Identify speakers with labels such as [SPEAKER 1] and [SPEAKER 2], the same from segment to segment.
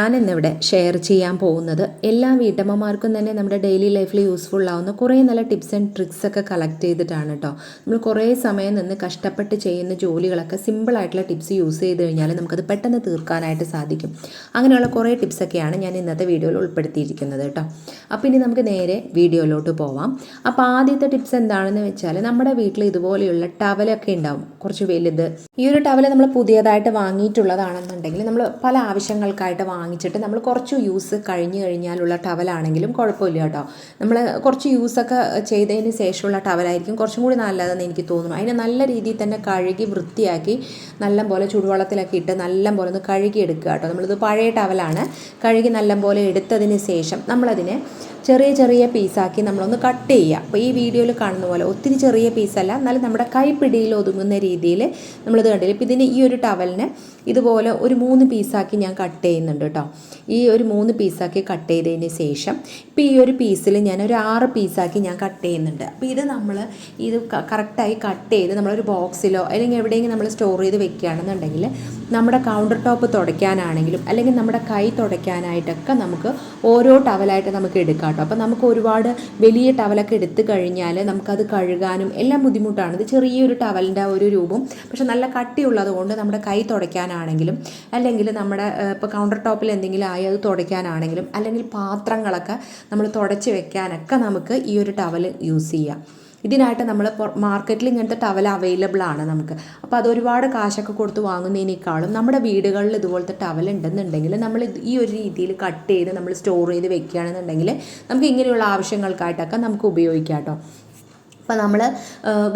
[SPEAKER 1] ഞാൻ ഇന്നിവിടെ ഷെയർ ചെയ്യാൻ പോകുന്നത് എല്ലാ വീട്ടമ്മമാർക്കും തന്നെ നമ്മുടെ ഡെയിലി ലൈഫിൽ യൂസ്ഫുൾ ആവുന്ന കുറേ നല്ല ടിപ്സ് ആൻഡ് ട്രിക്സ് ഒക്കെ കളക്ട് ചെയ്തിട്ടാണ് കേട്ടോ നമ്മൾ കുറേ സമയം നിന്ന് കഷ്ടപ്പെട്ട് ചെയ്യുന്ന ജോലികളൊക്കെ സിമ്പിളായിട്ടുള്ള ടിപ്സ് യൂസ് ചെയ്ത് കഴിഞ്ഞാൽ നമുക്കത് പെട്ടെന്ന് തീർക്കാനായിട്ട് സാധിക്കും. അങ്ങനെയുള്ള കുറേ ടിപ്സൊക്കെയാണ് ഞാൻ ഇന്നത്തെ വീഡിയോയിൽ ഉൾപ്പെടുത്തിയിരിക്കുന്നത് കേട്ടോ അപ്പോൾ ഇനി നമുക്ക് നേരെ വീഡിയോയിലോട്ട് പോവാം. അപ്പോൾ ആദ്യത്തെ ടിപ്സ് എന്താണെന്ന് വെച്ചാൽ നമ്മുടെ വീട്ടിൽ ഇതുപോലെയുള്ള ടവലൊക്കെ ഉണ്ടാവും. കുറച്ച് വലുത്. ഈ ഒരു ടവൽ നമ്മൾ പുതിയതായിട്ട് വാങ്ങിയിട്ടുള്ളതാണെന്നുണ്ടെങ്കിൽ നമ്മൾ പല ആവശ്യങ്ങൾക്കായിട്ട് വാങ്ങിച്ചിട്ട് നമ്മൾ കുറച്ച് യൂസ് കഴിഞ്ഞ് കഴിഞ്ഞാലുള്ള ടവലാണെങ്കിലും കുഴപ്പമില്ല കേട്ടോ. നമ്മൾ കുറച്ച് യൂസൊക്കെ ചെയ്തതിന് ശേഷമുള്ള ടവലായിരിക്കും കുറച്ചും കൂടി നല്ലതെന്ന് എനിക്ക് തോന്നുന്നു. അതിനെ നല്ല രീതിയിൽ തന്നെ കഴുകി വൃത്തിയാക്കി നല്ല പോലെ ചുടുവെള്ളത്തിലൊക്കെ ഇട്ട് നല്ല പോലെ ഒന്ന് കഴുകി എടുക്കുക കേട്ടോ. നമ്മളിത് പഴയ ടവലാണ്. കഴുകി നല്ല പോലെ എടുത്തതിന് ശേഷം നമ്മളതിനെ ചെറിയ ചെറിയ പീസാക്കി നമ്മളൊന്ന് കട്ട് ചെയ്യുക. അപ്പോൾ ഈ വീഡിയോയിൽ കാണുന്ന പോലെ ഒത്തിരി ചെറിയ പീസല്ല. എന്നാലും നമ്മുടെ കൈപ്പിടിയിൽ ഒതുങ്ങുന്ന രീതിയിൽ നമ്മളിത് കണ്ടില്ല? ഇപ്പോൾ ഇതിന് ഈ ഒരു ടവലിന് ഇതുപോലെ ഒരു മൂന്ന് പീസാക്കി ഞാൻ കട്ട് ചെയ്യുന്നുണ്ട് കേട്ടോ. ഈ ഒരു മൂന്ന് പീസാക്കി കട്ട് ചെയ്തതിന് ശേഷം ഇപ്പോൾ ഈ ഒരു പീസിൽ ഞാൻ ഒരു ആറ് പീസാക്കി ഞാൻ കട്ട് ചെയ്യുന്നുണ്ട്. അപ്പോൾ ഇത് നമ്മൾ ഇത് കറക്റ്റായി കട്ട് ചെയ്ത് നമ്മളൊരു ബോക്സിലോ അല്ലെങ്കിൽ എവിടെയെങ്കിലും നമ്മൾ സ്റ്റോർ ചെയ്ത് വെക്കുകയാണെന്നുണ്ടെങ്കിൽ നമ്മുടെ കൗണ്ടർ ടോപ്പ് തുടയ്ക്കാനാണെങ്കിലും അല്ലെങ്കിൽ നമ്മുടെ കൈ തുടയ്ക്കാനായിട്ടൊക്കെ നമുക്ക് ഓരോ ടവലായിട്ട് നമുക്ക് എടുക്കാം കേട്ടോ. അപ്പോൾ നമുക്ക് ഒരുപാട് വലിയ ടവലൊക്കെ എടുത്ത് കഴിഞ്ഞാൽ നമുക്കത് കഴുകാനും എല്ലാം ബുദ്ധിമുട്ടാണ്. ഇത് ചെറിയൊരു ടവലിന്റെ ഒരു രൂപം. പക്ഷെ നല്ല കട്ടിയുള്ളത് കൊണ്ട് നമ്മുടെ കൈ തുടയ്ക്കാനാണെങ്കിലും അല്ലെങ്കിൽ നമ്മുടെ ഇപ്പോൾ കൗണ്ടർ ടോപ്പിൽ എന്തെങ്കിലും ആയി അത് തുടയ്ക്കാനാണെങ്കിലും അല്ലെങ്കിൽ പാത്രങ്ങളൊക്കെ നമ്മൾ തുടച്ച് വെക്കാനൊക്കെ നമുക്ക് ഈ ഒരു ടവൽ യൂസ് ചെയ്യാം. ഇതിനായിട്ട് നമ്മൾ മാർക്കറ്റിൽ ഇങ്ങനത്തെ ടവൽ അവൈലബിൾ ആണ് നമുക്ക്. അപ്പോൾ അത് ഒരുപാട് കാശൊക്കെ കൊടുത്ത് വാങ്ങുന്നതിനേക്കാളും നമ്മുടെ വീടുകളിൽ ഇതുപോലത്തെ ടവൽ ഉണ്ടെന്നുണ്ടെങ്കിൽ നമ്മൾ ഈ ഒരു രീതിയിൽ കട്ട് ചെയ്ത് നമ്മൾ സ്റ്റോർ ചെയ്ത് വെക്കുകയാണെന്നുണ്ടെങ്കിൽ നമുക്ക് ഇങ്ങനെയുള്ള ആവശ്യങ്ങൾക്കായിട്ടൊക്കെ നമുക്ക് ഉപയോഗിക്കാം കേട്ടോ അപ്പോൾ നമ്മൾ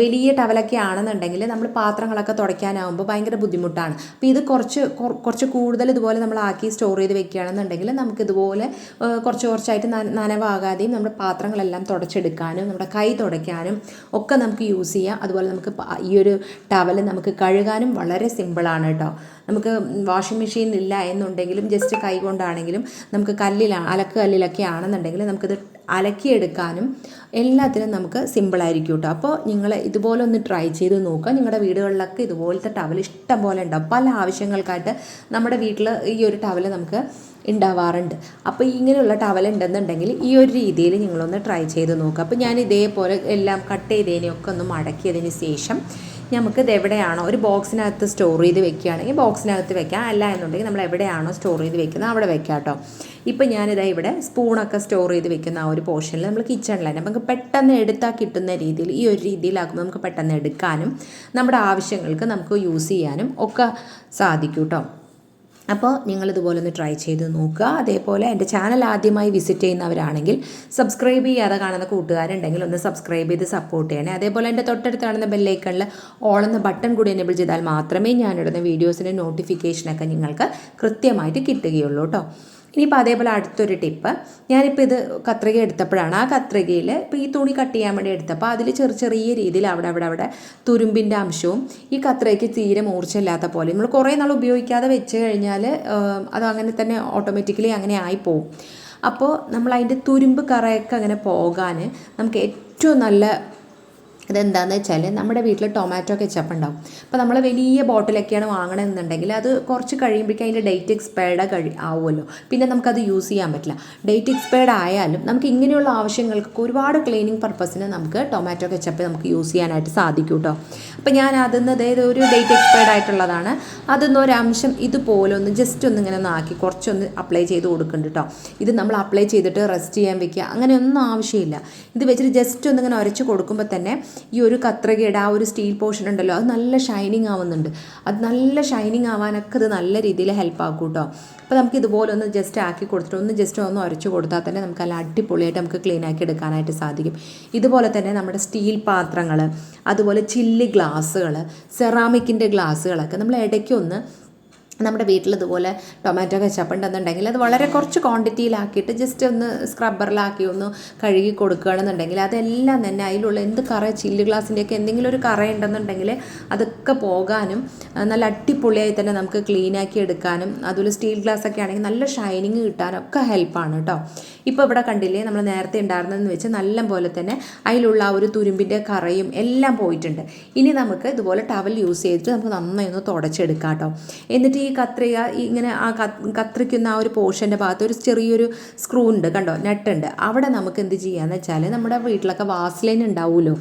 [SPEAKER 1] വലിയ ടവലൊക്കെ ആണെന്നുണ്ടെങ്കിൽ നമ്മൾ പാത്രങ്ങളൊക്കെ തുടയ്ക്കാനാവുമ്പോൾ ഭയങ്കര ബുദ്ധിമുട്ടാണ്. അപ്പോൾ ഇത് കുറച്ച് കുറച്ച് കൂടുതൽ ഇതുപോലെ നമ്മൾ ആക്കി സ്റ്റോർ ചെയ്ത് വെക്കുകയാണെന്നുണ്ടെങ്കിൽ നമുക്ക് ഇതുപോലെ കുറച്ച് കുറച്ചായിട്ട് നനവാകാതെയും നമ്മുടെ പാത്രങ്ങളെല്ലാം തുടച്ചെടുക്കാനും നമ്മുടെ കൈ തുടയ്ക്കാനും ഒക്കെ നമുക്ക് യൂസ് ചെയ്യാം. അതുപോലെ നമുക്ക് ഈ ഒരു ടവൽ നമുക്ക് കഴുകാനും വളരെ സിമ്പിളാണ് കേട്ടോ. നമുക്ക് വാഷിംഗ് മെഷീൻ ഇല്ല എന്നുണ്ടെങ്കിലും ജസ്റ്റ് കൈ കൊണ്ടാണെങ്കിലും നമുക്ക് കല്ലിലാണ് അലക്ക് കല്ലിലൊക്കെ ആണെന്നുണ്ടെങ്കിൽ നമുക്കിത് അലക്കിയെടുക്കാനും എല്ലാത്തിനും നമുക്ക് സിമ്പിളായിരിക്കും കേട്ടോ അപ്പോൾ നിങ്ങൾ ഇതുപോലെ ഒന്ന് ട്രൈ ചെയ്ത് നോക്കുക. നിങ്ങളുടെ വീടുകളിലൊക്കെ ഇതുപോലത്തെ ടവൽ ഇഷ്ടം പോലെ ഉണ്ടാവും. പല ആവശ്യങ്ങൾക്കായിട്ട് നമ്മുടെ വീട്ടിൽ ഈ ഒരു ടവൽ നമുക്ക് ഉണ്ടാവാറുണ്ട്. അപ്പോൾ ഇങ്ങനെയുള്ള ടവൽ ഉണ്ടെന്നുണ്ടെങ്കിൽ ഈ ഒരു രീതിയിൽ നിങ്ങളൊന്ന് ട്രൈ ചെയ്ത് നോക്കുക. അപ്പോൾ ഞാൻ ഇതേപോലെ എല്ലാം കട്ട് ചെയ്തതിനെയൊക്കെ ഒന്ന് മടക്കിയതിന് ശേഷം നമുക്ക് ഇത് എവിടെയാണോ ഒരു ബോക്സിനകത്ത് സ്റ്റോർ ചെയ്ത് വെക്കുകയാണെങ്കിൽ ബോക്സിനകത്ത് വെക്കാം. അല്ല എന്നുണ്ടെങ്കിൽ നമ്മൾ എവിടെയാണോ സ്റ്റോർ ചെയ്ത് വെക്കുന്നത് അവിടെ വെക്കാം കേട്ടോ. ഇപ്പം ഞാനിതാ ഇവിടെ സ്പൂണൊക്കെ സ്റ്റോർ ചെയ്ത് വെക്കുന്ന ആ ഒരു പോർഷനിൽ നമ്മൾ കിച്ചണിൽ തന്നെ നമുക്ക് പെട്ടെന്ന് എടുത്താൽ കിട്ടുന്ന രീതിയിൽ ഈ ഒരു രീതിയിലാക്കുമ്പോൾ നമുക്ക് പെട്ടെന്ന് എടുക്കാനും നമ്മുടെ ആവശ്യങ്ങൾക്ക് നമുക്ക് യൂസ് ചെയ്യാനും ഒക്കെ സാധിക്കും കേട്ടോ. അപ്പോൾ നിങ്ങളിതുപോലെ ഒന്ന് ട്രൈ ചെയ്ത് നോക്കുക. അതേപോലെ എന്റെ ചാനൽ ആദ്യമായി വിസിറ്റ് ചെയ്യുന്നവരാണെങ്കിൽ സബ്സ്ക്രൈബ് ചെയ്യാതെ കാണുന്ന കൂട്ടുകാരുണ്ടെങ്കിൽ ഒന്ന് സബ്സ്ക്രൈബ് ചെയ്ത് സപ്പോർട്ട് ചെയ്യണേ. അതേപോലെ എന്റെ തൊട്ടടുത്ത് കാണുന്ന ബെല്ലൈക്കണിൽ ഓളെന്ന ബട്ടൺ കൂടി എനേബിൾ ചെയ്താൽ മാത്രമേ ഞാനിടുന്ന വീഡിയോസിന്റെ നോട്ടിഫിക്കേഷനൊക്കെ നിങ്ങൾക്ക് കൃത്യമായിട്ട് കിട്ടുകയുള്ളൂ കേട്ടോ ഇനിയിപ്പോൾ അതേപോലെ അടുത്തൊരു ടിപ്പ്. ഞാനിപ്പോൾ ഇത് കത്രിക എടുത്തപ്പോഴാണ്. ആ കത്രികയിൽ ഇപ്പോൾ ഈ തുണി കട്ട് ചെയ്യാൻ വേണ്ടി എടുത്തപ്പോൾ അതിൽ ചെറിയ ചെറിയ രീതിയിൽ അവിടെ അവിടെ അവിടെ തുരുമ്പിന്റെ അംശവും ഈ കത്രികയ്ക്ക് തീരെ മൂർച്ചയില്ലാത്ത പോലെ. നമ്മൾ കുറേ നാൾ ഉപയോഗിക്കാതെ വെച്ച് കഴിഞ്ഞാൽ അത് അങ്ങനെ തന്നെ ഓട്ടോമാറ്റിക്കലി അങ്ങനെ ആയിപ്പോവും അപ്പോൾ നമ്മൾ അതിന്റെ തുരുമ്പ് കറയൊക്കെ അങ്ങനെ പോകാൻ നമുക്ക് ഏറ്റവും നല്ല ഇതെന്താണെന്ന് വെച്ചാൽ നമ്മുടെ വീട്ടിൽ ടൊമാറ്റോ കെച്ചപ്പ് ഉണ്ടാവും. അപ്പോൾ നമ്മൾ വലിയ ബോട്ടിലൊക്കെയാണ് വാങ്ങണമെന്നുണ്ടെങ്കിൽ അത് കുറച്ച് കഴിയുമ്പോഴേക്കും അതിന്റെ ഡേറ്റ് എക്സ്പയർഡ് കഴി ആവുമല്ലോ. പിന്നെ നമുക്കത് യൂസ് ചെയ്യാൻ പറ്റില്ല. ഡേറ്റ് എക്സ്പയർഡ് ആയാലും നമുക്ക് ഇങ്ങനെയുള്ള ആവശ്യങ്ങൾക്ക് ഒരുപാട് ക്ലീനിങ് പർപ്പസിന് നമുക്ക് ടൊമാറ്റോ കെച്ചപ്പ് നമുക്ക് യൂസ് ചെയ്യാനായിട്ട് സാധിക്കും കേട്ടോ അപ്പോൾ ഞാൻ അതിൽ അതായത് ഒരു ഡേറ്റ് എക്സ്പയർഡ് ആയിട്ടുള്ളതാണ്. അതിൽ ഒരു അംശം ഇതുപോലെ ഒന്ന് ജസ്റ്റ് ഒന്ന് ഇങ്ങനെ ഒന്ന് ആക്കി കുറച്ചൊന്ന് അപ്ലൈ ചെയ്ത് കൊടുക്കുന്നുണ്ട് കേട്ടോ ഇത് നമ്മൾ അപ്ലൈ ചെയ്തിട്ട് റെസ്റ്റ് ചെയ്യാൻ വെക്കുക. അങ്ങനെയൊന്നും ആവശ്യമില്ല. ഇത് വെച്ചിട്ട് ജസ്റ്റ് ഒന്ന് ഇങ്ങനെ ഉരച്ച് കൊടുക്കുമ്പോൾ തന്നെ ഈ ഒരു കത്രികയുടെ ആ ഒരു സ്റ്റീൽ പോർഷൻ ഉണ്ടല്ലോ അത് നല്ല ഷൈനിങ് ആവുന്നുണ്ട്. അത് നല്ല ഷൈനിങ് ആവാനൊക്കെ അത് നല്ല രീതിയിൽ ഹെൽപ്പ് ആക്കും കേട്ടോ. അപ്പോൾ നമുക്ക് ഇതുപോലെ ഒന്ന് ജസ്റ്റ് ആക്കി കൊടുത്തിട്ട് ഒന്ന് ജസ്റ്റ് ഒന്ന് ഉരച്ച് കൊടുത്താൽ തന്നെ നമുക്ക് നല്ല അടിപൊളിയായിട്ട് നമുക്ക് ക്ലീൻ ആക്കി എടുക്കാനായിട്ട് സാധിക്കും. ഇതുപോലെ തന്നെ നമ്മുടെ സ്റ്റീൽ പാത്രങ്ങൾ അതുപോലെ ചില്ലി ഗ്ലാസ്സുകൾ സെറാമിക്കിന്റെ ഗ്ലാസ്സുകളൊക്കെ നമ്മൾ ഇടയ്ക്കൊന്ന് നമ്മുടെ വീട്ടിൽ ഇതുപോലെ ടൊമാറ്റോ കെച്ചപ്പ് ഉണ്ടെന്നുണ്ടെങ്കിൽ അത് വളരെ കുറച്ച് ക്വാണ്ടിറ്റിയിലാക്കിയിട്ട് ജസ്റ്റ് ഒന്ന് സ്ക്രബ്ബറിലാക്കി ഒന്ന് കഴുകി കൊടുക്കുകയാണെന്നുണ്ടെങ്കിൽ അതെല്ലാം തന്നെ അതിലുള്ള എന്ത് കറ ചില്ല് ഗ്ലാസിന്റെയൊക്കെ എന്തെങ്കിലും ഒരു കറ ഉണ്ടെന്നുണ്ടെങ്കിൽ അതൊക്കെ പോകാനും നല്ല അടിപൊളിയായി തന്നെ നമുക്ക് ക്ലീനാക്കി എടുക്കാനും അതുപോലെ സ്റ്റീൽ ഗ്ലാസ് ഒക്കെ ആണെങ്കിൽ നല്ല ഷൈനിങ് കിട്ടാനൊക്കെ ഹെൽപ്പാണ് കേട്ടോ ഇപ്പോൾ ഇവിടെ കണ്ടില്ലേ നമ്മൾ നേരത്തെ ഉണ്ടായിരുന്നതെന്ന് വെച്ച് നല്ല പോലെ തന്നെ അതിലുള്ള ആ ഒരു തുരുമ്പിന്റെ കറയും എല്ലാം പോയിട്ടുണ്ട്. ഇനി നമുക്ക് ഇതുപോലെ ടവൽ യൂസ് ചെയ്തിട്ട് നമുക്ക് നന്നായി ഒന്ന് തുടച്ചെടുക്കാം കേട്ടോ എന്നിട്ട് ഈ കത്രിക ഇങ്ങനെ ആ കത്രിക്കുന്ന ആ ഒരു പോർഷന്റെ ഭാഗത്ത് ഒരു ചെറിയൊരു സ്ക്രൂ ഉണ്ട് കണ്ടോ? നെട്ടുണ്ട്. അവിടെ നമുക്ക് എന്ത് ചെയ്യാന്ന് വെച്ചാൽ നമ്മുടെ വീട്ടിലൊക്കെ വാസ്ലൈൻ ഉണ്ടാവുമല്ലോ.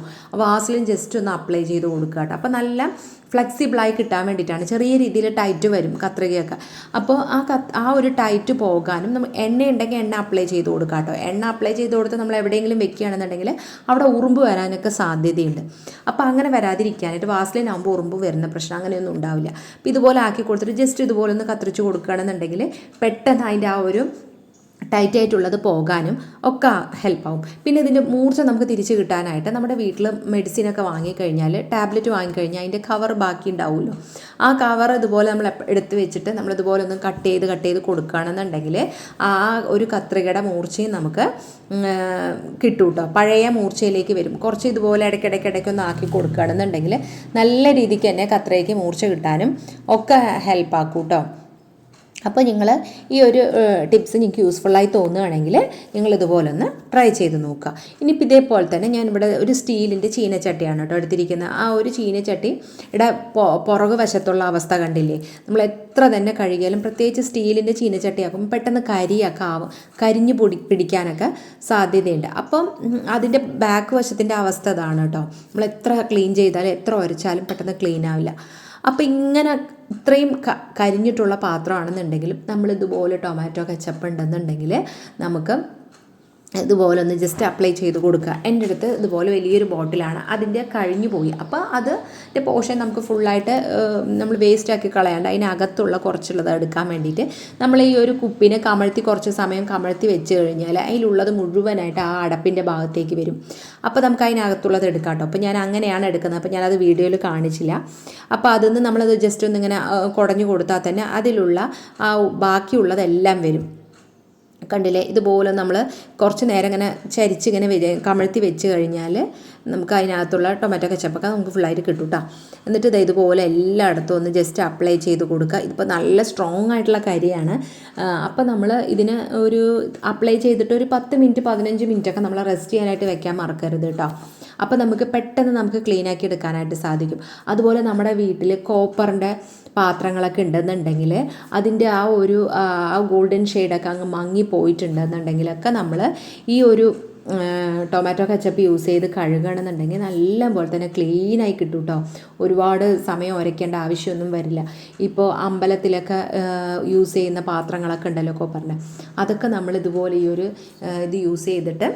[SPEAKER 1] വാസ്ലൈൻ ജസ്റ്റ് ഒന്ന് അപ്ലൈ ചെയ്ത് കൊടുക്കുക കേട്ടോ അപ്പോൾ നല്ല ഫ്ലെക്സിബിളായി കിട്ടാൻ വേണ്ടിയിട്ടാണ്. ചെറിയ രീതിയിൽ ടൈറ്റ് വരും കത്രികയൊക്കെ. അപ്പോൾ ആ കത്ത് ആ ഒരു ടൈറ്റ് പോകാനും നമ്മൾ എണ്ണ ഉണ്ടെങ്കിൽ എണ്ണ അപ്ലൈ ചെയ്ത് കൊടുക്കുക കേട്ടോ എണ്ണ അപ്ലൈ ചെയ്ത് കൊടുത്ത് നമ്മൾ എവിടെയെങ്കിലും വെക്കുകയാണെന്നുണ്ടെങ്കിൽ അവിടെ ഉറുമ്പ് വരാനൊക്കെ സാധ്യതയുണ്ട്. അപ്പോൾ അങ്ങനെ വരാതിരിക്കാനായിട്ട് വാസ്ലിൻ ആകുമ്പോൾ ഉറുമ്പ് വരുന്ന പ്രശ്നം അങ്ങനെയൊന്നും ഉണ്ടാവില്ല. അപ്പോൾ ഇതുപോലെ ആക്കി കൊടുത്തിട്ട് ജസ്റ്റ് ഇതുപോലെ ഒന്ന് കത്തിരിച്ച് കൊടുക്കുകയാണെന്നുണ്ടെങ്കിൽ പെട്ടെന്ന് അതിന്റെ ആ ഒരു ടൈറ്റ് ആയിട്ടുള്ളത് പോകാനും ഒക്കെ ഹെൽപ്പാവും പിന്നെ ഇതിന്റെ മൂർച്ച നമുക്ക് തിരിച്ച് കിട്ടാനായിട്ട് നമ്മുടെ വീട്ടിൽ മെഡിസിനൊക്കെ വാങ്ങിക്കഴിഞ്ഞാൽ ടാബ്ലറ്റ് വാങ്ങിക്കഴിഞ്ഞാൽ അതിന്റെ കവർ ബാക്കി ഉണ്ടാവുമല്ലോ. ആ കവർ ഇതുപോലെ നമ്മൾ എടുത്ത് വെച്ചിട്ട് നമ്മൾ ഇതുപോലെ ഒന്ന് കട്ട് ചെയ്ത് കട്ട് ചെയ്ത് കൊടുക്കുകയാണെന്നുണ്ടെങ്കിൽ ആ ഒരു കത്രികയുടെ മൂർച്ചയും നമുക്ക് കിട്ടും കേട്ടോ പഴയ മൂർച്ചയിലേക്ക് വരും. കുറച്ച് ഇതുപോലെ ഇടയ്ക്കിടയ്ക്കിടയ്ക്ക് ഒന്ന് ആക്കി കൊടുക്കുകയാണെന്നുണ്ടെങ്കിൽ നല്ല രീതിക്ക് തന്നെ കത്രയ്ക്ക് മൂർച്ച കിട്ടാനും ഒക്കെ ഹെൽപ്പാക്കും കേട്ടോ അപ്പോൾ നിങ്ങൾ ഈ ഒരു ടിപ്സ് നിങ്ങൾക്ക് യൂസ്ഫുള്ളായി തോന്നുകയാണെങ്കിൽ നിങ്ങൾ ഇതുപോലെ ഒന്ന് ട്രൈ ചെയ്ത് നോക്കുക. ഇനിയിപ്പോൾ ഇതേപോലെ തന്നെ ഞാനിവിടെ ഒരു സ്റ്റീലിന്റെ ചീനച്ചട്ടിയാണ് കേട്ടോ എടുത്തിരിക്കുന്നത്. ആ ഒരു ചീനച്ചട്ടിയുടെ പുറകു വശത്തുള്ള അവസ്ഥ കണ്ടില്ലേ? നമ്മൾ എത്ര തന്നെ കഴുകിയാലും പ്രത്യേകിച്ച് സ്റ്റീലിന്റെ ചീനച്ചട്ടിയാക്കുമ്പോൾ പെട്ടെന്ന് കരിയൊക്കെ ആവും കരിഞ്ഞ് പൊടി പിടിക്കാനൊക്കെ സാധ്യതയുണ്ട്. അപ്പം അതിന്റെ ബാക്ക് വശത്തിന്റെ അവസ്ഥ അതാണ് കേട്ടോ. നമ്മൾ എത്ര ക്ലീൻ ചെയ്താലും എത്ര ഉരച്ചാലും പെട്ടെന്ന് ക്ലീൻ ആവില്ല. അപ്പോൾ ഇങ്ങനെ ഇത്രയും കരിഞ്ഞിട്ടുള്ള പാത്രമാണെന്നുണ്ടെങ്കിലും നമ്മൾ ഇതുപോലെ ടൊമാറ്റോ കെച്ചപ്പ് ഉണ്ടെന്നുണ്ടെങ്കിൽ നമുക്ക് ഇതുപോലെ ഒന്ന് ജസ്റ്റ് അപ്ലൈ ചെയ്ത് കൊടുക്കുക. എന്റെ അടുത്ത് ഇതുപോലെ വലിയൊരു ബോട്ടിലാണ്. അതിന്റെ കഴിഞ്ഞു പോയി. അപ്പോൾ അതിന്റെ പോഷൻ നമുക്ക് ഫുള്ളായിട്ട് നമ്മൾ വേസ്റ്റ് ആക്കി കളയാണ്ട് അതിനകത്തുള്ള കുറച്ചുള്ളത് എടുക്കാൻ വേണ്ടിയിട്ട് നമ്മൾ ഈ ഒരു കുപ്പിനെ കമഴ്ത്തി കുറച്ച് സമയം കമഴ്ത്തി വെച്ച് കഴിഞ്ഞാൽ അതിലുള്ളത് മുഴുവനായിട്ട് ആ അടപ്പിന്റെ ഭാഗത്തേക്ക് വരും. അപ്പോൾ നമുക്ക് അതിനകത്തുള്ളത് എടുക്കാം കേട്ടോ. അപ്പോൾ ഞാൻ അങ്ങനെയാണ് എടുക്കുന്നത്. അപ്പോൾ ഞാനത് വീഡിയോയിൽ കാണിച്ചില്ല. അപ്പോൾ അതിൽ നമ്മളത് ജസ്റ്റ് ഒന്നിങ്ങനെ കുടഞ്ഞു കൊടുത്താൽ തന്നെ അതിലുള്ള ആ ബാക്കിയുള്ളതെല്ലാം വരും. കണ്ടില്ലേ? ഇതുപോലെ നമ്മൾ കുറച്ച് നേരം ഇങ്ങനെ ചരിച്ചിങ്ങനെ വരിക കമഴ്ത്തി വെച്ച് കഴിഞ്ഞാൽ നമുക്ക് അതിനകത്തുള്ള ടൊമാറ്റോ കച്ചപ്പൊക്കെ നമുക്ക് ഫുള്ളായിട്ട് കിട്ടും കേട്ടോ എന്നിട്ട് ഇത് ഇതുപോലെ എല്ലായിടത്തും ഒന്ന് ജസ്റ്റ് അപ്ലൈ ചെയ്ത് കൊടുക്കുക. ഇതിപ്പോൾ നല്ല സ്ട്രോങ് ആയിട്ടുള്ള കരിയാണ്. അപ്പോൾ നമ്മൾ ഇതിന് ഒരു അപ്ലൈ ചെയ്തിട്ട് ഒരു പത്ത് മിനിറ്റ് പതിനഞ്ച് മിനിറ്റ് ഒക്കെ നമ്മൾ റെസ്റ്റ് ചെയ്യാനായിട്ട് വെക്കാൻ മറക്കരുത് കേട്ടോ അപ്പോൾ നമുക്ക് പെട്ടെന്ന് നമുക്ക് ക്ലീനാക്കി എടുക്കാനായിട്ട് സാധിക്കും. അതുപോലെ നമ്മുടെ വീട്ടിൽ കോപ്പറിന്റെ പാത്രങ്ങളൊക്കെ ഉണ്ടെന്നുണ്ടെങ്കിൽ അതിന്റെ ആ ഒരു ആ ഗോൾഡൻ ഷെയ്ഡൊക്കെ അങ്ങ് മങ്ങി പോയിട്ടുണ്ടെന്നുണ്ടെങ്കിലൊക്കെ നമ്മൾ ഈ ഒരു ടൊമാറ്റോ കച്ചപ്പ് യൂസ് ചെയ്ത് കഴുകണമെന്നുണ്ടെങ്കിൽ നല്ലപോലെ തന്നെ ക്ലീനായി കിട്ടും കേട്ടോ ഒരുപാട് സമയം ഉരയ്ക്കേണ്ട ആവശ്യമൊന്നും വരില്ല. ഇപ്പോൾ അമ്പലത്തിലൊക്കെ യൂസ് ചെയ്യുന്ന പാത്രങ്ങളൊക്കെ ഉണ്ടല്ലോ കോപ്പറിന്റെ. അതൊക്കെ നമ്മൾ ഇതുപോലെ ഈ ഒരു ഇത് യൂസ് ചെയ്തിട്ട്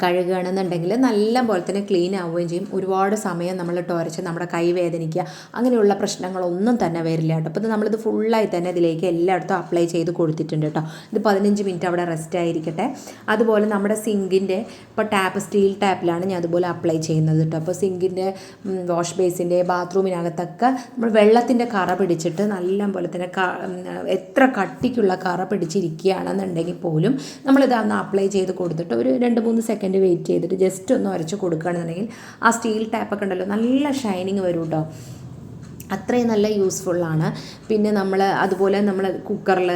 [SPEAKER 1] കഴുകുകയാണെന്നുണ്ടെങ്കിൽ നല്ല പോലെ തന്നെ ക്ലീൻ ആവുകയും ചെയ്യും. ഒരുപാട് സമയം നമ്മൾ ടോരച്ച് നമ്മുടെ കൈ വേദനിക്കുക അങ്ങനെയുള്ള പ്രശ്നങ്ങളൊന്നും തന്നെ വരില്ല കേട്ടോ. അപ്പോൾ ഇത് നമ്മളിത് ഫുള്ളായി തന്നെ ഇതിലേക്ക് എല്ലായിടത്തും അപ്ലൈ ചെയ്ത് കൊടുത്തിട്ടുണ്ട് കേട്ടോ. ഇത് പതിനഞ്ച് മിനിറ്റ് അവിടെ റെസ്റ്റ് ആയിരിക്കട്ടെ. അതുപോലെ നമ്മുടെ സിങ്കിന്റെ ഇപ്പോൾ ടാപ്പ് സ്റ്റീൽ ടാപ്പിലാണ് ഞാൻ അതുപോലെ അപ്ലൈ ചെയ്യുന്നത് കേട്ടോ. അപ്പോൾ സിങ്കിന്റെ വാഷ് ബേസിന്റെ ബാത്റൂമിനകത്തൊക്കെ നമ്മൾ വെള്ളത്തിന്റെ കറ പിടിച്ചിട്ട് നല്ല പോലെ തന്നെ എത്ര കട്ടിക്കുള്ള കറ പിടിച്ചിരിക്കുകയാണെന്നുണ്ടെങ്കിൽ പോലും നമ്മളിത് അന്ന് അപ്ലൈ ചെയ്ത് കൊടുത്തിട്ട് ഒരു രണ്ട് മൂന്ന് സെക്കൻഡ് വെയിറ്റ് ചെയ്തിട്ട് ജസ്റ്റ് ഒന്ന് ഉരച്ച് കൊടുക്കുകയാണെന്നുണ്ടെങ്കിൽ ആ സ്റ്റീൽ ടാപ്പൊക്കെ ഉണ്ടല്ലോ നല്ല ഷൈനിങ് വരും കേട്ടോ അത്രയും നല്ല യൂസ്ഫുള്ളാണ് പിന്നെ നമ്മൾ അതുപോലെ നമ്മൾ കുക്കറിൽ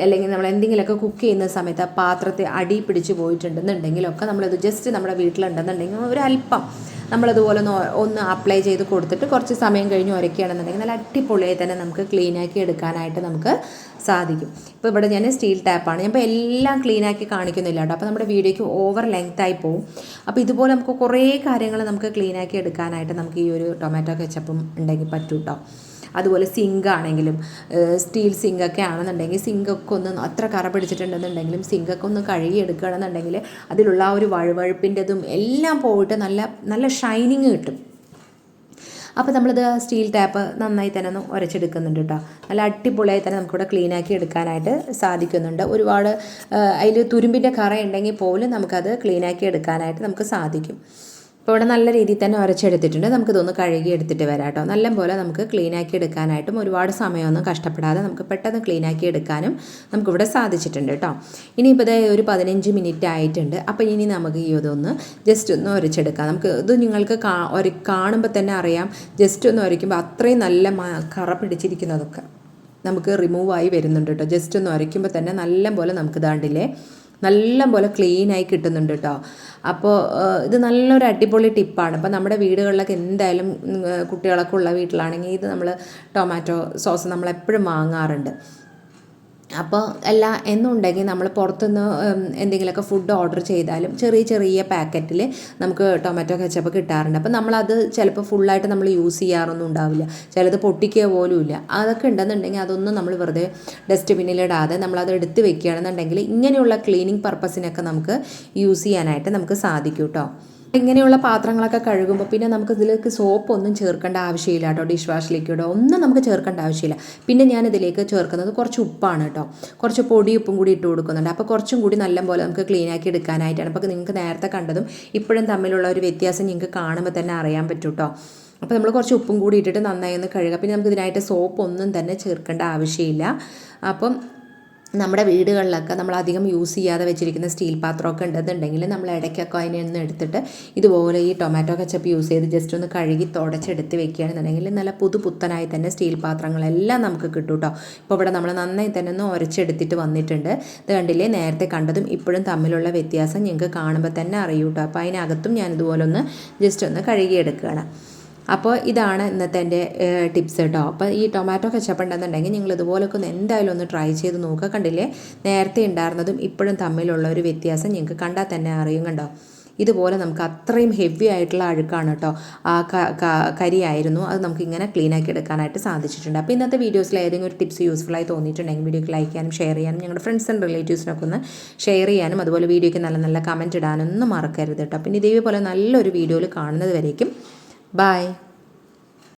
[SPEAKER 1] അല്ലെങ്കിൽ നമ്മൾ എന്തെങ്കിലുമൊക്കെ കുക്ക് ചെയ്യുന്ന സമയത്ത് ആ പാത്രത്തെ അടി പിടിച്ച് പോയിട്ടുണ്ടെന്നുണ്ടെങ്കിലൊക്കെ നമ്മളത് ജസ്റ്റ് നമ്മുടെ വീട്ടിലുണ്ടെന്നുണ്ടെങ്കിൽ ഒരു അല്പം നമ്മളതുപോലെ ഒന്ന് ഒന്ന് അപ്ലൈ ചെയ്ത് കൊടുത്തിട്ട് കുറച്ച് സമയം കഴിഞ്ഞ് ഉരയ്ക്കുകയാണെന്നുണ്ടെങ്കിൽ നല്ല അടിപൊളിയായി തന്നെ നമുക്ക് ക്ലീനാക്കി എടുക്കാനായിട്ട് നമുക്ക് സാധിക്കും. ഇപ്പോൾ ഇവിടെ ഞാൻ സ്റ്റീൽ ടാപ്പാണ് ഞാൻ ഇപ്പോൾ എല്ലാം ക്ലീനാക്കി കാണിക്കുന്നില്ല കേട്ടോ. അപ്പോൾ നമ്മുടെ വീഡിയോയ്ക്ക് ഓവർ ലെങ്ത് ആയി പോകും അപ്പോൾ ഇതുപോലെ നമുക്ക് കുറേ കാര്യങ്ങൾ നമുക്ക് ക്ലീനാക്കി എടുക്കാനായിട്ട് നമുക്ക് ഈ ഒരു ടൊമാറ്റോ കെച്ചപ്പും ഉണ്ടെങ്കിൽ പറ്റും കേട്ടോ അതുപോലെ സിങ്ക് ആണെങ്കിലും സ്റ്റീൽ സിങ്ക് ഒക്കെ ആണെന്നുണ്ടെങ്കിൽ സിങ്ക് ഒക്കെ ഒന്ന് അത്ര കറ പിടിച്ചിട്ടുണ്ടെന്നുണ്ടെങ്കിലും സിങ്ക് ഒക്കെ ഒന്ന് കഴുകി എടുക്കുകയാണെന്നുണ്ടെങ്കിൽ അതിലുള്ള ആ ഒരു വഴുവഴുപ്പിന്റെതും എല്ലാം പോയിട്ട് നല്ല നല്ല ഷൈനിങ് കിട്ടും. അപ്പോൾ നമ്മളിത് സ്റ്റീൽ ടാപ്പ് നന്നായി തന്നെ ഒന്ന് ഉരച്ചെടുക്കുന്നുണ്ട് കേട്ടോ. നല്ല അടിപൊളിയായി തന്നെ നമുക്കിവിടെ ക്ലീൻ ആക്കി എടുക്കാനായിട്ട് സാധിക്കുന്നുണ്ട്. ഒരുപാട് അതിൽ തുരുമ്പിന്റെ കറ ഉണ്ടെങ്കിൽ പോലും നമുക്കത് ക്ലീൻ ആക്കി എടുക്കാനായിട്ട് നമുക്ക് സാധിക്കും. ഇപ്പോൾ ഇവിടെ നല്ല രീതിയിൽ തന്നെ ഉരച്ചെടുത്തിട്ടുണ്ട്. നമുക്ക് നമുക്കിതൊന്ന് കഴുകി എടുത്തിട്ട് വരാം കേട്ടോ നല്ല പോലെ നമുക്ക് ക്ലീൻ ആക്കി എടുക്കാനായിട്ടും ഒരുപാട് സമയമൊന്നും കഷ്ടപ്പെടാതെ നമുക്ക് പെട്ടെന്ന് ക്ലീൻ ആക്കി എടുക്കാനും നമുക്കിവിടെ സാധിച്ചിട്ടുണ്ട് കേട്ടോ ഇനിയിപ്പോൾ ഇത് ഒരു പതിനഞ്ച് മിനിറ്റ് ആയിട്ടുണ്ട്. അപ്പോൾ ഇനി നമുക്ക് ഈ ഇതൊന്ന് ജസ്റ്റ് ഒന്ന് ഉരച്ചെടുക്കാം. നമുക്ക് ഇത് നിങ്ങൾക്ക് കാണുമ്പോൾ തന്നെ അറിയാം. ജസ്റ്റ് ഒന്ന് ഉരയ്ക്കുമ്പോൾ അത്രയും നല്ല കറ പിടിച്ചിരിക്കുന്നതൊക്കെ നമുക്ക് റിമൂവായി വരുന്നുണ്ട് കേട്ടോ ജസ്റ്റ് ഒന്ന് ഉരയ്ക്കുമ്പോൾ തന്നെ നല്ല പോലെ നമുക്ക് ഇതാണ്ടില്ലേ നല്ല പോലെ ക്ലീനായി കിട്ടുന്നുണ്ട് കേട്ടോ അപ്പോൾ ഇത് നല്ലൊരു അടിപൊളി ടിപ്പാണ്. അപ്പോൾ നമ്മുടെ വീടുകളിലൊക്കെ എന്തായാലും കുട്ടികളൊക്കെ ഉള്ള വീട്ടിലാണെങ്കിൽ ഇത് നമ്മൾ ടൊമാറ്റോ സോസ് നമ്മൾ എപ്പോഴും വാങ്ങാറുണ്ട്. അപ്പോൾ അല്ല എന്നുണ്ടെങ്കിൽ നമ്മൾ പുറത്തുനിന്ന് എന്തെങ്കിലുമൊക്കെ ഫുഡ് ഓർഡർ ചെയ്താലും ചെറിയ ചെറിയ പാക്കറ്റിൽ നമുക്ക് ടൊമാറ്റോ കെച്ചപ്പ് കിട്ടാറുണ്ട്. അപ്പോൾ നമ്മളത് ചിലപ്പോൾ ഫുള്ളായിട്ട് നമ്മൾ യൂസ് ചെയ്യാറൊന്നും ഉണ്ടാവില്ല. ചിലത് പൊട്ടിക്കുക പോലും ഇല്ല. അതൊക്കെ ഉണ്ടെന്നുണ്ടെങ്കിൽ അതൊന്നും നമ്മൾ വെറുതെ ഡസ്റ്റ്ബിന്നിലിടാതെ നമ്മളത് എടുത്ത് വെക്കുകയാണെന്നുണ്ടെങ്കിൽ ഇങ്ങനെയുള്ള ക്ലീനിങ് പർപ്പസിനൊക്കെ നമുക്ക് യൂസ് ചെയ്യാനായിട്ട് നമുക്ക് സാധിക്കും കേട്ടോ ഇങ്ങനെയുള്ള പാത്രങ്ങളൊക്കെ കഴുകുമ്പോൾ പിന്നെ നമുക്ക് ഇതിലേക്ക് സോപ്പ് ഒന്നും ചേർക്കേണ്ട ആവശ്യമില്ല കേട്ടോ ഡിഷ് വാഷ് ലിക്വിഡോ ഒന്നും നമുക്ക് ചേർക്കേണ്ട ആവശ്യമില്ല. പിന്നെ ഞാൻ ഇതിലേക്ക് ചേർക്കുന്നത് കുറച്ച് ഉപ്പാണ് കേട്ടോ. കുറച്ച് പൊടി ഉപ്പും കൂടി ഇട്ട് കൊടുക്കുന്നുണ്ട്. അപ്പോൾ കുറച്ചും കൂടി നല്ലപോലെ നമുക്ക് ക്ലീൻ ആക്കി എടുക്കാനായിട്ടാണ്. അപ്പോൾ നിങ്ങൾക്ക് നേരത്തെ കണ്ടതും ഇപ്പോഴും തമ്മിലുള്ള ഒരു വ്യത്യാസം നിങ്ങൾക്ക് കാണുമ്പോൾ തന്നെ അറിയാൻ പറ്റും കേട്ടോ. അപ്പോൾ നമ്മൾ കുറച്ച് ഉപ്പും കൂടി ഇട്ടിട്ട് നന്നായി ഒന്ന് കഴുകുക പിന്നെ നമുക്ക് ഇതിനായിട്ട് സോപ്പ് ഒന്നും തന്നെ ചേർക്കേണ്ട ആവശ്യമില്ല. അപ്പം നമ്മുടെ വീടുകളിലൊക്കെ നമ്മൾ അധികം യൂസ് ചെയ്യാതെ വെച്ചിരിക്കുന്ന സ്റ്റീൽ പാത്രമൊക്കെ ഉണ്ടെന്നുണ്ടെങ്കിൽ നമ്മൾ ഇടയ്ക്കൊക്കെ അതിനെ ഒന്ന് എടുത്തിട്ട് ഇതുപോലെ ഈ ടൊമാറ്റോ കച്ചപ്പ് യൂസ് ചെയ്ത് ജസ്റ്റ് ഒന്ന് കഴുകി തുടച്ചെടുത്ത് വെക്കുകയാണെന്നുണ്ടെങ്കിൽ നല്ല പുതു പുത്തനായി തന്നെ സ്റ്റീൽ പാത്രങ്ങളെല്ലാം നമുക്ക് കിട്ടും കേട്ടോ ഇപ്പോൾ ഇവിടെ നമ്മൾ നന്നായി തന്നെ ഒന്ന് ഉരച്ചെടുത്തിട്ട് വന്നിട്ടുണ്ട്. ഇത് കണ്ടില്ലേ? നേരത്തെ കണ്ടതും ഇപ്പോഴും തമ്മിലുള്ള വ്യത്യാസം ഞങ്ങൾക്ക് കാണുമ്പോൾ തന്നെ അറിയൂട്ടോ. അപ്പോൾ അതിനകത്തും ഞാൻ ഇതുപോലെ ഒന്ന് ജസ്റ്റ് ഒന്ന് കഴുകിയെടുക്കുകയാണ്. അപ്പോൾ ഇതാണ് ഇന്നത്തെ എന്റെ ടിപ്സ് കേട്ടോ. അപ്പോൾ ഈ ടൊമാറ്റോ കെച്ചപ്പ് ഉണ്ടെന്നുണ്ടെങ്കിൽ നിങ്ങൾ ഇതുപോലൊക്കെ ഒന്ന് എന്തായാലും ഒന്ന് ട്രൈ ചെയ്ത് നോക്കുക. കണ്ടില്ലേ? നേരത്തെ ഉണ്ടായിരുന്നതും ഇപ്പോഴും തമ്മിലുള്ള ഒരു വ്യത്യാസം നിങ്ങൾക്ക് കണ്ടാൽ തന്നെ അറിയും കണ്ടോ? ഇതുപോലെ നമുക്ക് അത്രയും ഹെവി ആയിട്ടുള്ള അഴുക്കാണ് കേട്ടോ. ആ കരിയായിരുന്നു. അത് നമുക്ക് ഇങ്ങനെ ക്ലീൻ ആക്കി എടുക്കാനായിട്ട് സാധിച്ചിട്ടുണ്ട്. അപ്പോൾ ഇന്നത്തെ വീഡിയോസിൽ ഏതെങ്കിലും ഒരു ടിപ്സ് യൂസ്ഫുൾ ആയി തോന്നിയിട്ടുണ്ടെങ്കിൽ വീഡിയോക്ക് ലൈക്ക് ചെയ്യാനും ഷെയർ ചെയ്യാനും ഞങ്ങളുടെ ഫ്രണ്ട്സ് ആൻഡ് റിലേറ്റീവ്സിനൊക്കെ ഒന്ന് ഷെയർ ചെയ്യാനും അതുപോലെ വീഡിയോയ്ക്ക് നല്ല നല്ല കമന്റ് ഇടാനൊന്നും മറക്കരുത് കേട്ടോ. പിന്നെ ഇതേപോലെ നല്ലൊരു വീഡിയോയിൽ കാണുന്നത് വരേക്കും. Bye.